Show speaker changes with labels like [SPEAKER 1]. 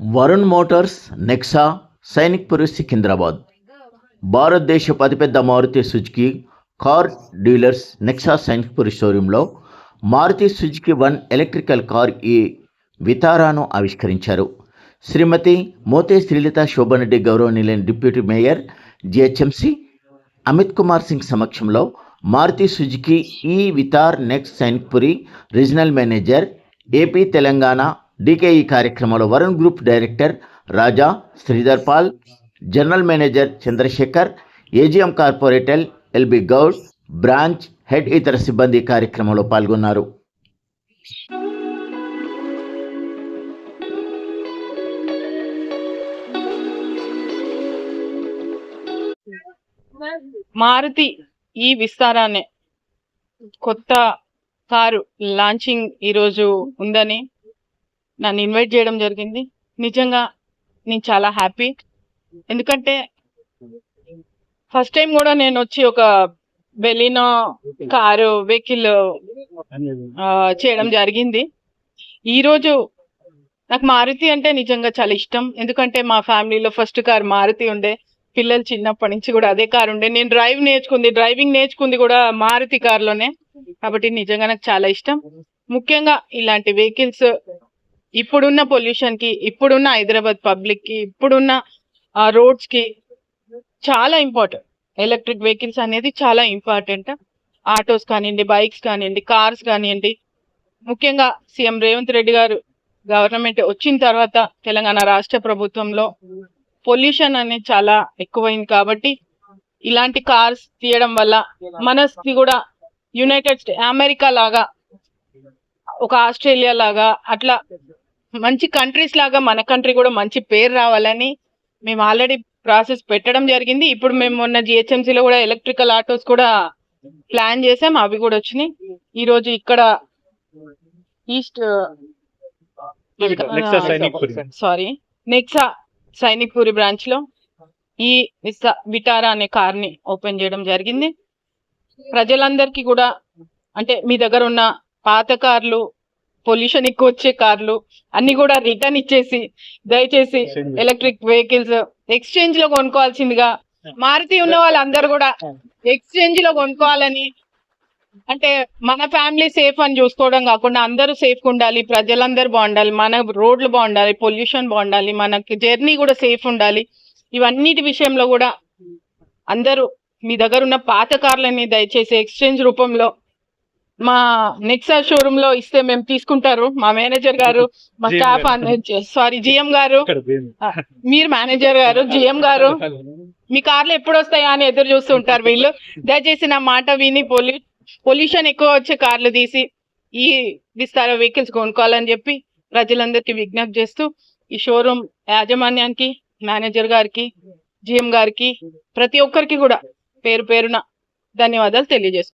[SPEAKER 1] Varun motors Nexa Sainikpuri Secunderabad భారతదేశపు అతిపెద్ద Maruti Suzuki car dealers Nexa Sainikpuri షోరూంలో Maruti Suzuki one electrical car E Vitara ఆవిష్కరించారు. శ్రీమతి మోతే శ్రీలత శోభనరెడ్డి గౌరవనీయులైన deputy mayor GHMC Amit Kumar Singh సమక్షంలో Maruti Suzuki E Vitara next Sainikpuri regional manager AP Telangana DKE కార్యక్రమంలో Varun group director Raja Sridhar Paul general manager Chandrasekhar AGM corporator LB Goud branch head ఇతర సిబ్బంది కార్యక్రమంలో పాల్గొన్నారు.
[SPEAKER 2] మారుతి ఈ విస్తారాన్ని కొత్త car launching ఈరోజు ఉందని నన్ను ఇన్వైట్ చేయడం జరిగింది. నిజంగా నేను చాలా హ్యాపీ ఎందుకంటే ఫస్ట్ టైం కూడా నేను వచ్చి ఒక బెలినో కారు వెహికల్ చేయడం జరిగింది. ఈరోజు నాకు మారుతి అంటే నిజంగా చాలా ఇష్టం. ఎందుకంటే మా ఫ్యామిలీలో ఫస్ట్ కార్ మారుతి ఉండే. పిల్లలు చిన్నప్పటి నుంచి కూడా అదే కార్ ఉండే. నేను డ్రైవ్ నేర్చుకుంది డ్రైవింగ్ నేర్చుకుంది కూడా మారుతి కార్లోనే కాబట్టి నిజంగా నాకు చాలా ఇష్టం. ముఖ్యంగా ఇలాంటి వెహికల్స్ ఇప్పుడున్న పొల్యూషన్కి ఇప్పుడున్న హైదరాబాద్ పబ్లిక్కి ఇప్పుడున్న రోడ్స్కి చాలా ఇంపార్టెంట్ ఎలక్ట్రిక్ వెహికల్స్ అనేది చాలా ఇంపార్టెంట్ ఆటోస్ కానివ్వండి బైక్స్ కానివ్వండి కార్స్ కానివ్వండి. ముఖ్యంగా సీఎం రేవంత్ రెడ్డి గారు గవర్నమెంట్ వచ్చిన తర్వాత తెలంగాణ రాష్ట్ర ప్రభుత్వంలో పొల్యూషన్ అనేది చాలా ఎక్కువైంది కాబట్టి ఇలాంటి కార్స్ తీయడం వల్ల మనస్కి కూడా యునైటెడ్ స్టే అమెరికా లాగా ఒక ఆస్ట్రేలియా లాగా అట్లా మంచి కంట్రీస్ లాగా మన కంట్రీ కూడా మంచి పేరు రావాలని మేము ఆల్రెడీ ప్రాసెస్ పెట్టడం జరిగింది. ఇప్పుడు మేము మొన్న GHMC లో కూడా ఎలక్ట్రికల్ ఆటోస్ కూడా ప్లాన్ చేసాం. అవి కూడా వచ్చినాయి. ఈ రోజు ఇక్కడ ఈస్ట్. సారీ నెక్సా సైనిక్పురి బ్రాంచ్లో ఈ విటారా అనే కార్ని ఓపెన్ చేయడం జరిగింది. ప్రజలందరికీ కూడా అంటే మీ దగ్గర ఉన్న పాత కార్లు పొల్యూషన్ ఎక్కువ వచ్చే కార్లు అన్ని కూడా రిటర్న్ ఇచ్చేసి దయచేసి ఎలక్ట్రిక్ వెహికల్స్ ఎక్స్చేంజ్లో కొనుక్కోవాల్సిందిగా మారుతి ఉన్న వాళ్ళందరూ కూడా ఎక్స్చేంజ్లో కొనుక్కోవాలని అంటే మన ఫ్యామిలీ సేఫ్ అని చూసుకోవడం కాకుండా అందరూ సేఫ్ ఉండాలి ప్రజలందరూ బాగుండాలి మన రోడ్లు బాగుండాలి పొల్యూషన్ బాగుండాలి మనకి జర్నీ కూడా సేఫ్ ఉండాలి. ఇవన్నిటి విషయంలో కూడా అందరూ మీ దగ్గర ఉన్న పాత కార్లని దయచేసి ఎక్స్చేంజ్ రూపంలో మా నెక్సా షోరూమ్లో ఇస్తే మేము తీసుకుంటారు. మా మేనేజర్ గారు మా స్టాఫ్. సారీ జిఎం గారు. మీరు మేనేజర్ గారు జిఎం గారు. మీ కార్లు ఎప్పుడు వస్తాయా అని ఎదురు చూస్తుంటారు వీళ్ళు. దయచేసి నా మాట విని పొల్యూ పొల్యూషన్ ఎక్కువ వచ్చే కార్లు తీసి ఈ విస్తార వెహికల్స్ కొనుక్కోవాలని చెప్పి ప్రజలందరికీ విజ్ఞప్తి చేస్తూ ఈ షోరూమ్ యాజమాన్యానికి మేనేజర్ గారికి జిఎం గారికి ప్రతి ఒక్కరికి కూడా పేరు పేరున ధన్యవాదాలు తెలియజేస్తున్నాను